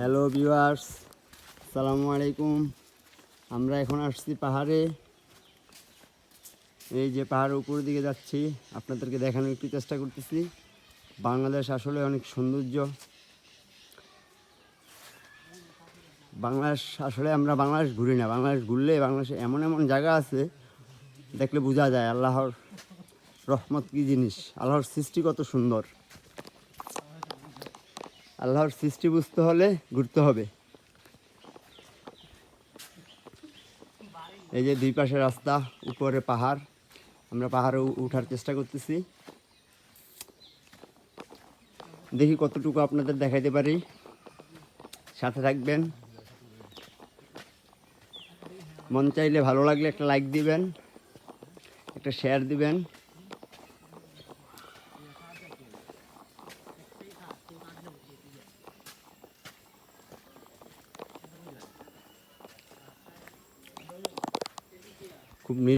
Hello viewers, সালামু আলাইকুম। আমরা এখন আসছি পাহাড়ে। এই যে পাহাড়ের উপর দিকে যাচ্ছি, আপনাদেরকে দেখানোর একটু চেষ্টা করতেছি। বাংলাদেশ আসলে অনেক সৌন্দর্য। বাংলাদেশ আসলে আমরা বাংলাদেশ ঘুরি না। বাংলাদেশ ঘুরলে বাংলাদেশে এমন এমন জায়গা আছে, দেখলে বোঝা যায় আল্লাহর রহমত কী জিনিস, আল্লাহর সৃষ্টি কত সুন্দর। আল্লাহর সৃষ্টি বুঝতে হলে ঘুরতে হবে। এই যে দুই পাশে রাস্তা, উপরে পাহাড়। আমরা পাহাড়ে উঠার চেষ্টা করতেছি। দেখি কতটুকু আপনাদের দেখাইতে পারি। সাথে থাকবেন। মন চাইলে ভালো লাগলে একটা লাইক দিবেন, একটা শেয়ার দিবেন। খুব নি-